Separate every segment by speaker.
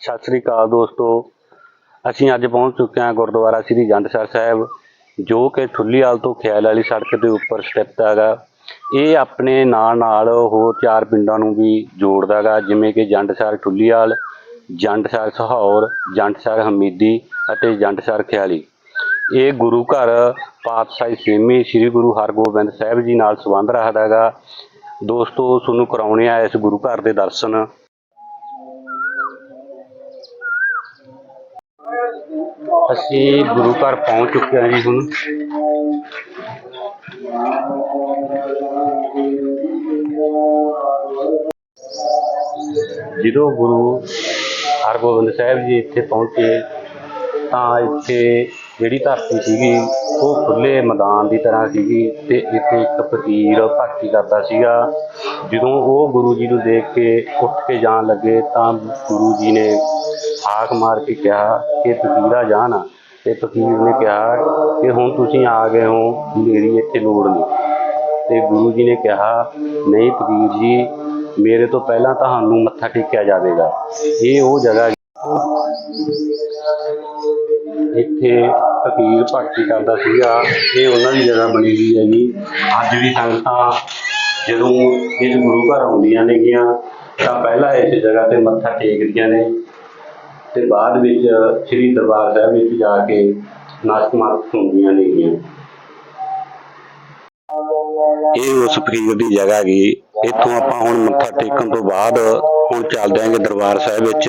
Speaker 1: ਸਤਿ ਸ੍ਰੀ ਅਕਾਲ ਦੋਸਤੋ। ਅਸੀਂ ਅੱਜ ਪਹੁੰਚ ਚੁੱਕੇ ਹਾਂ ਗੁਰਦੁਆਰਾ ਸ੍ਰੀ ਜੰਡਸਰ ਸਾਹਿਬ, ਜੋ ਕਿ ਠੁੱਲੀਵਾਲ ਤੋਂ ਖਿਆਲ ਵਾਲੀ ਸੜਕ ਦੇ ਉੱਪਰ ਸਥਿਤ ਹੈਗਾ। ਇਹ ਆਪਣੇ ਨਾਲ ਨਾਲ ਹੋਰ ਚਾਰ ਪਿੰਡਾਂ ਨੂੰ ਵੀ ਜੋੜਦਾ ਹੈਗਾ, ਜਿਵੇਂ ਕਿ ਜੰਡਸਰ ਠੁੱਲੀਵਾਲ ਜੰਡਸਰ ਸਹੌਰ ਜੰਡਸਰ ਹਮੀਦੀ ਅਤੇ ਜੰਡਸਰ ਖਿਆਲੀ। ਇਹ ਗੁਰੂ ਘਰ ਪਾਤਸ਼ਾਹੀ ਛੇਵੀਂ ਸ੍ਰੀ ਗੁਰੂ ਹਰਗੋਬਿੰਦ ਸਾਹਿਬ ਜੀ ਨਾਲ ਸੰਬੰਧ ਰੱਖਦਾ ਹੈਗਾ। ਦੋਸਤੋ, ਤੁਹਾਨੂੰ ਕਰਾਉਣੇ ਆ ਇਸ ਗੁਰੂ ਘਰ ਦੇ ਦਰਸ਼ਨ। ਅਸੀਂ ਗੁਰੂ ਘਰ ਪਹੁੰਚ ਚੁੱਕੇ ਹਾਂ ਜੀ ਹੁਣ। ਜਦੋਂ ਗੁਰੂ ਹਰਗੋਬਿੰਦ ਸਾਹਿਬ ਜੀ ਇੱਥੇ ਪਹੁੰਚੇ, ਤਾਂ ਇੱਥੇ ਜਿਹੜੀ ਧਰਤੀ ਸੀਗੀ, ਉਹ ਖੁੱਲੇ ਮੈਦਾਨ ਦੀ ਤਰ੍ਹਾਂ ਸੀਗੀ ਤੇ ਇੱਥੇ ਇੱਕ ਫਕੀਰ ਭਗਤੀ ਕਰਦਾ ਸੀਗਾ। ਜਦੋਂ ਉਹ ਗੁਰੂ ਜੀ ਨੂੰ ਦੇਖ ਕੇ ਉੱਠ ਕੇ ਜਾਣ ਲੱਗੇ, ਤਾਂ ਗੁਰੂ ਜੀ ਨੇ ਹਾਕ ਮਾਰ ਕੇ ਕਿਹਾ ਕਿ ਤਕੀਰਾ ਜਾਣ ਤੇ ਫਕੀਰ ਨੇ ਕਿਹਾ ਕਿ ਹੁਣ ਤੁਸੀਂ ਆ ਗਏ ਹੋ, ਮੇਰੀ ਇੱਥੇ ਲੋੜ ਨਹੀਂ। ਤੇ ਗੁਰੂ ਜੀ ਨੇ ਕਿਹਾ, ਨਹੀਂ ਫਕੀਰ ਜੀ, ਮੇਰੇ ਤੋਂ ਪਹਿਲਾਂ ਤੁਹਾਨੂੰ ਮੱਥਾ ਟੇਕਿਆ ਜਾਵੇਗਾ। ਇਹ ਉਹ ਜਗ੍ਹਾ ਇੱਥੇ ਫਕੀਰ ਭਗਤੀ ਕਰਦਾ ਸੀਗਾ। ਇਹ ਉਹਨਾਂ ਦੀ ਜਗ੍ਹਾ ਬਣੀ ਹੋਈ ਹੈਗੀ ਅੱਜ ਵੀ ਸੰਗਤਾਂ ਜਦੋਂ ਇਸ ਗੁਰੂ ਘਰ ਆਉਂਦੀਆਂ ਨੇਗੀਆਂ, ਤਾਂ ਪਹਿਲਾਂ ਇਸ ਜਗ੍ਹਾ ਤੇ ਮੱਥਾ ਟੇਕਦੀਆਂ ਨੇ। ਤੇ ਬਾਅਦ ਵਿੱਚ ਸ੍ਰੀ ਦਰਬਾਰ ਸਾਹਿਬ ਵਿੱਚ ਜਾ ਕੇ ਨਤਮਸਤਕ ਹੁੰਦੀਆਂ ਨੇਗੀਆਂ। ਇਹ ਉਸ ਫਕੀਰ ਦੀ ਜਗ੍ਹਾ ਹੈਗੀ ਇੱਥੋਂ ਆਪਾਂ ਹੁਣ ਮੱਥਾ ਟੇਕਣ ਤੋਂ ਬਾਅਦ ਹੁਣ ਚੱਲਦੇ ਆਂਗੇ ਦਰਬਾਰ ਸਾਹਿਬ ਵਿੱਚ।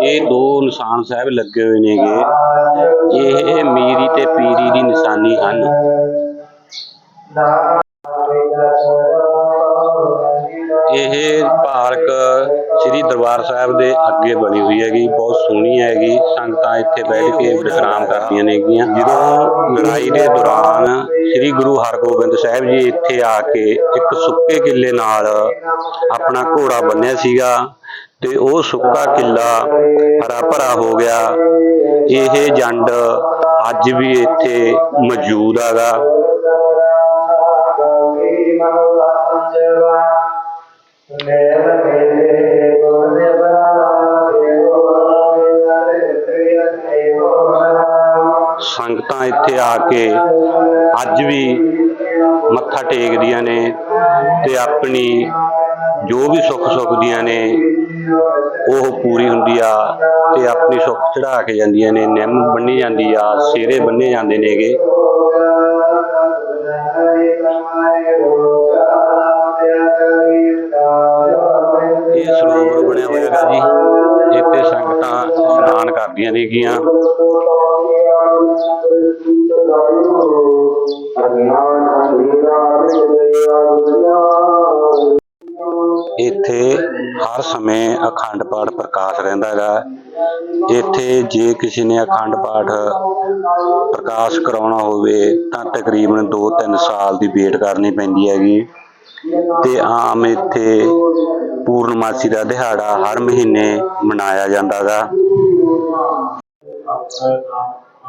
Speaker 1: ਇਹ ਦੋ ਨਿਸ਼ਾਨ ਸਾਹਿਬ ਲੱਗੇ ਹੋਏ ਨੇਗੇ। ਇਹ ਮੀਰੀ ਤੇ ਪੀਰੀ ਦੀ ਨਿਸ਼ਾਨੀ ਹਨ। ਪਾਰਕ ਸ੍ਰੀ ਦਰਬਾਰ ਸਾਹਿਬ ਦੇ ਅੱਗੇ ਬਣੀ ਹੋਈ ਹੈਗੀ, ਬਹੁਤ ਸੋਹਣੀ ਹੈਗੀ। ਸੰਗਤਾਂ ਇੱਥੇ ਬੈਠ ਕੇ ਵਿਸ਼ਰਾਮ ਕਰਦੀਆਂ ਨੇਗੀਆਂ। ਜਦੋਂ ਲੜਾਈ ਦੇ ਦੌਰਾਨ ਸ੍ਰੀ ਗੁਰੂ ਹਰਗੋਬਿੰਦ ਸਾਹਿਬ ਜੀ ਇੱਥੇ ਆ ਕੇ ਇੱਕ ਸੁੱਕੇ ਕਿੱਲੇ ਨਾਲ ਆਪਣਾ ਘੋੜਾ ਬੰਨਿਆ ਸੀਗਾ ਤੇ ਉਹ ਸੁੱਕਾ ਕਿੱਲਾ ਹਰਾ ਭਰਾ ਹੋ ਗਿਆ। ਇਹ ਜੰਡ ਅੱਜ ਵੀ ਇੱਥੇ ਮੌਜੂਦ ਹੈਗਾ। ਇੱਥੇ ਆ ਕੇ ਅੱਜ ਵੀ ਮੱਥਾ ਟੇਕਦੀਆਂ ਨੇ ਤੇ ਆਪਣੀ ਜੋ ਵੀ ਸੁੱਖ ਸੁੱਖਦੀਆਂ ਨੇ, ਉਹ ਪੂਰੀ ਹੁੰਦੀ ਆ ਤੇ ਆਪਣੀ ਸੁੱਖ ਚੜਾ ਕੇ ਜਾਂਦੀਆਂ ਨੇ, ਨਿੰਮ ਬੰਨੀ ਜਾਂਦੀ ਆ ਸਿਰੇ ਬੰਨੇ ਜਾਂਦੇ ਨੇਗੇ। ਇਹ ਸਰੋਵਰ ਬਣਿਆ ਹੋਇਆ ਹੈਗਾ ਜੀ, ਇੱਥੇ ਸੰਗਤਾਂ ਇਸ਼ਨਾਨ ਕਰਦੀਆਂ ਨੇਗੀਆਂ। ਇੱਥੇ ਹਰ ਸਮੇਂ ਅਖੰਡ ਪਾਠ ਪ੍ਰਕਾਸ਼ ਰਹਿੰਦਾ ਹੈਗਾ। ਇੱਥੇ ਜੇ ਕਿਸੇ ਨੇ ਅਖੰਡ ਪਾਠ ਪ੍ਰਕਾਸ਼ ਕਰਾਉਣਾ ਹੋਵੇ, ਤਾਂ ਤਕਰੀਬਨ 2-3 ਸਾਲ ਦੀ ਵੇਟ ਕਰਨੀ ਪੈਂਦੀ ਹੈਗੀ। ਤੇ ਆਮ ਇੱਥੇ ਪੂਰਨਮਾਸੀ ਦਾ ਦਿਹਾੜਾ ਹਰ ਮਹੀਨੇ ਮਨਾਇਆ ਜਾਂਦਾ ਹੈਗਾ।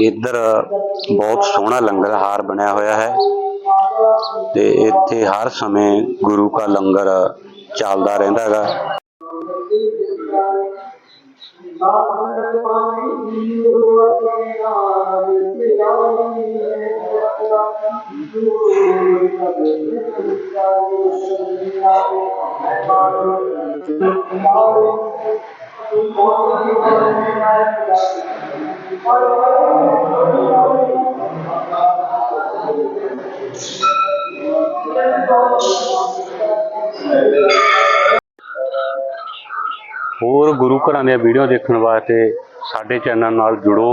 Speaker 1: ਇੱਧਰ ਬਹੁਤ ਸੋਹਣਾ ਲੰਗਰ ਹਾਰ ਬਣਿਆ ਹੋਇਆ ਹੈ ਤੇ ਇੱਥੇ ਹਰ ਸਮੇਂ ਗੁਰੂ ਕਾ ਲੰਗਰ ਚੱਲਦਾ ਰਹਿੰਦਾ ਹੈਗਾ। ਹੋਰ ਗੁਰੂ ਘਰਾਂ ਦੀਆਂ ਵੀਡੀਓ ਦੇਖਣ ਵਾਸਤੇ ਸਾਡੇ ਚੈਨਲ ਨਾਲ ਜੁੜੋ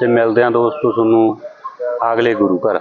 Speaker 1: ਤੇ ਮਿਲਦੇ ਹਾਂ ਦੋਸਤੋ ਤੁਹਾਨੂੰ ਅਗਲੇ ਗੁਰੂ ਘਰ।